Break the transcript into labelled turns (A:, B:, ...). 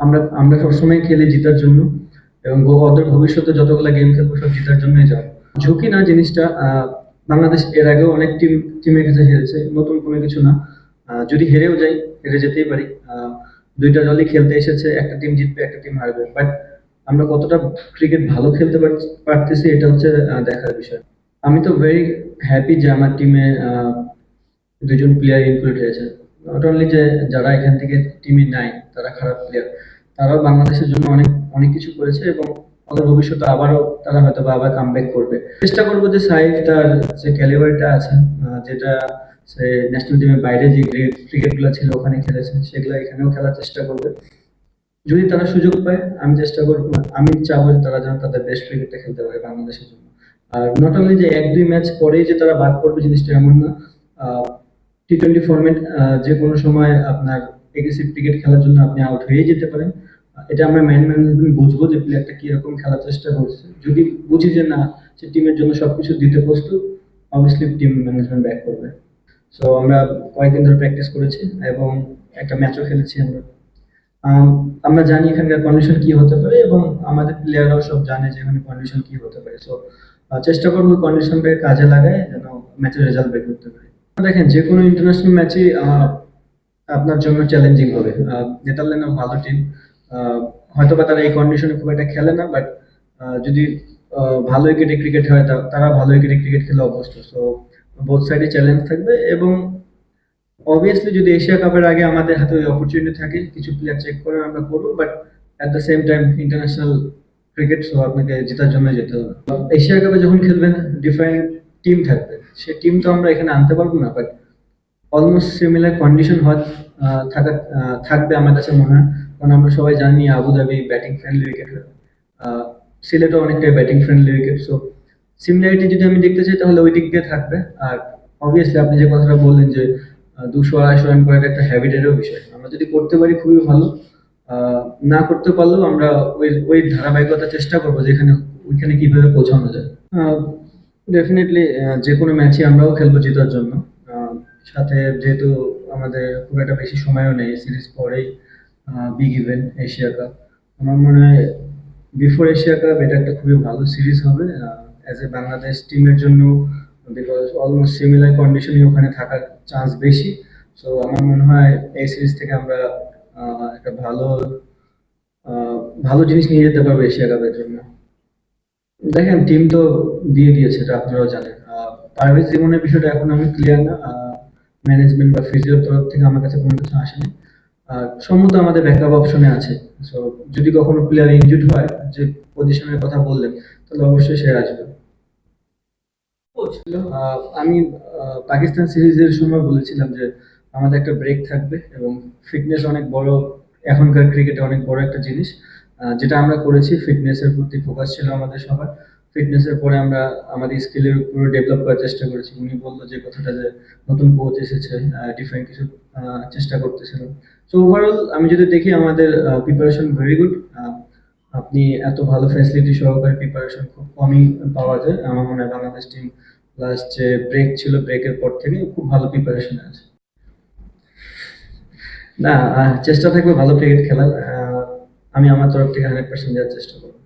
A: আমরা আমরা সবসময় খেলি জেতার জন্য এবং ওদের ভবিষ্যতে যতগুলো গেম খেলব সব জেতার জন্যই যাব। ঝুঁকি না জিনিসটা বাংলাদেশ এর আগেও অনেক টিম টিমের কাছে হেরেছে, নতুন কোনো কিছু না। যদি হেরেও যাই, হেরে যেতেই পারি। দুইটা দলই খেলতে এসেছে, একটা টিম জিতবে, একটা টিম হারবে। বাট আমরা কতটা ক্রিকেট ভালো খেলতে পার- পারতেছি এটা হচ্ছে দেখার বিষয়। আমি তো ভেরি হ্যাপি যে আমার টিমে দুজন প্লেয়ার ইনক্লুড হয়েছে। নট অনলি যে যারা এখান থেকে টিমে নাই, তারা খারাপ প্লেয়ার তারাও বাংলাদেশের জন্য অনেক অনেক কিছু করেছে এবং ওদের ভবিষ্যতে আবারও তারা হয়তো বা আবার কামব্যাক করবে। চেষ্টা করব যে সাইফ তার যে ক্যালিবারটা আছে যেটা সে ন্যাশনাল টিমের বাইরে যে ক্রিকেটগুলো ছিল ওখানে খেলেছে, সেগুলো এখানেও খেলার চেষ্টা করবে। যদি তারা সুযোগ পায়, আমি চেষ্টা করব, আমি চাবো যে তারা যেন তাদের বেস্ট ক্রিকেটটা খেলতে পারে বাংলাদেশের জন্য। আর নট অনলি যে এক দুই ম্যাচ পরেই যে তারা বাদ করবে জিনিসটা এমন না টি টোয়েন্টি ফর্মেট যে কোনো সময় আপনার এগ্রেসিভ ক্রিকেট খেলার জন্য আপনি আউট হয়ে যেতে পারেন। এটা আমরা ম্যান ম্যানেজমেন্ট বুঝব যে প্লেয়ারটা কীরকম খেলার চেষ্টা করছে। যদি বুঝি যে না, সে টিমের জন্য সবকিছু দিতে প্রস্তুত অবভিয়াসলি টিম ম্যানেজমেন্ট ব্যাক করবে। সো আমরা কয়েকদিন ধরে প্র্যাকটিস করেছি এবং একটা ম্যাচও খেলেছি আমরা। আমরা জানি এখানকার কন্ডিশন কি হতে পারে এবং আমাদের প্লেয়াররাও সব জানে যে এখানে কন্ডিশন কি হতে পারে। সো চেষ্টা করব কন্ডিশনটাকে কাজে লাগায় যেন ম্যাচের রেজাল্ট বের করতে পারি। দেখেন, যে কোনো ইন্টারন্যাশনাল ম্যাচই আপনার জন্য চ্যালেঞ্জিং হবে। নেদারল্যান্ডও ভালো টিম হয়তো বা তারা এই কন্ডিশনে খুব একটা খেলে না বাট যদি ভালো উইকেটে ক্রিকেট হয় তারা ভালো উইকেটে ক্রিকেট খেলে অভ্যস্ত। সো বোথ সাইডে চ্যালেঞ্জ থাকবে এবং অবভিয়াসলি যদি এশিয়া কাপের আগে আমাদের হাতে ওই অপরচুনিটি থাকে, কিছু প্লেয়ার চেক করে আমরা করব but at the same time international cricket so আপনাকে জেতার জন্য যেতে হবে। এশিয়া কাপে যখন খেলবেন ডিফারেন্ট টিম থাকবে। সে টিম তো আমরা এখানে আনতে পারব না বাট অলমোস্ট সিমিলার কন্ডিশন হয় থাকা থাকবে আমার কাছে মনে হয়। কারণ আমরা সবাই জানি Abu Dhabi batting friendly wicket সিলেটও অনেকটাই batting friendly wicket so similarity যদি আমি দেখতে চাই, তাহলে ওই দিক দিয়ে থাকবে। আর অবভিয়াসলি আপনি যে কথাটা বললেন যে দুশো, আড়াইশো রান করাটা একটা হ্যাবিটেরও বিষয়। আমরা যদি করতে পারি খুবই ভালো না করতে পারলেও আমরা ওই ওই ধারাবাহিকতা চেষ্টা করব যেখানে, ওইখানে কীভাবে পৌঁছানো যায়। ডেফিনেটলি যে কোনো ম্যাচই আমরাও খেলব জেতার জন্য। সাথে যেহেতু আমাদের খুব একটা বেশি সময়ও নেই সিরিজ পরেই বিগ ইভেন্ট এশিয়া কাপ আমার মনে হয় বিফোর এশিয়া কাপ এটা একটা খুবই ভালো সিরিজ হবে। অ্যাজ এ বাংলাদেশ টিমের জন্য বিকজ অলমোস্ট সিমিলার কন্ডিশনই ওখানে থাকার চান্স বেশি। সো আমার মনে হয় এই সিরিজ থেকে আমরা একটা ভালো ভালো জিনিস নিয়ে যেতে পারব এশিয়া কাপের জন্য। দেখেন টিম তো দিয়ে দিয়েছে এটা আপনারাও জানেন পারভেজ জীবনের বিষয়টা এখন আমি ক্লিয়ার না। ম্যানেজমেন্ট বা ফিজিওর তরফ থেকে আমার কাছে কোনো কিছু আসেনি। সম্মত আমাদের ব্যাকআপ অপশনে আছে। সো যদি কখনো প্লেয়ার ইনজুড হয় যে পজিশনের কথা বললেন তাহলে অবশ্যই সে আসবে। আমি পাকিস্তান সিরিজের সময় বলেছিলাম যে আমাদের একটা ব্রেক থাকবে এবং ফিটনেস অনেক বড় এখনকার ক্রিকেটে অনেক বড় একটা জিনিস। যেটা আমরা করেছি ফিটনেসের প্রতি ফোকাস ছিল আমাদের সবার। ফিটনেসের পরে আমরা আমাদের স্কিলের উপর ডেভেলপ করার চেষ্টা করেছি। উনি বলল যে, কথাটা যে নতুন কোচ এসেছে ডিফারেন্ট কিছু চেষ্টা করতেছিল। সো ওভারঅল আমি যদি দেখি আমাদের প্রিপারেশন ভেরি গুড আপনি এত ভালো ফ্যাসিলিটি সহকারে প্রিপারেশন খুব কমই পাওয়া যায়। আমার মনে হয় বাংলাদেশ টিম লাস্ট যে ব্রেক ছিল ব্রেকের পর থেকে খুব ভালো প্রিপারেশন আছে। না চেষ্টা থাকবে ভালো ক্রিকেট খেলার। আমি আমার তরফ থেকে হান্ড্রেড পার্সেন্ট দেওয়ার চেষ্টা করব।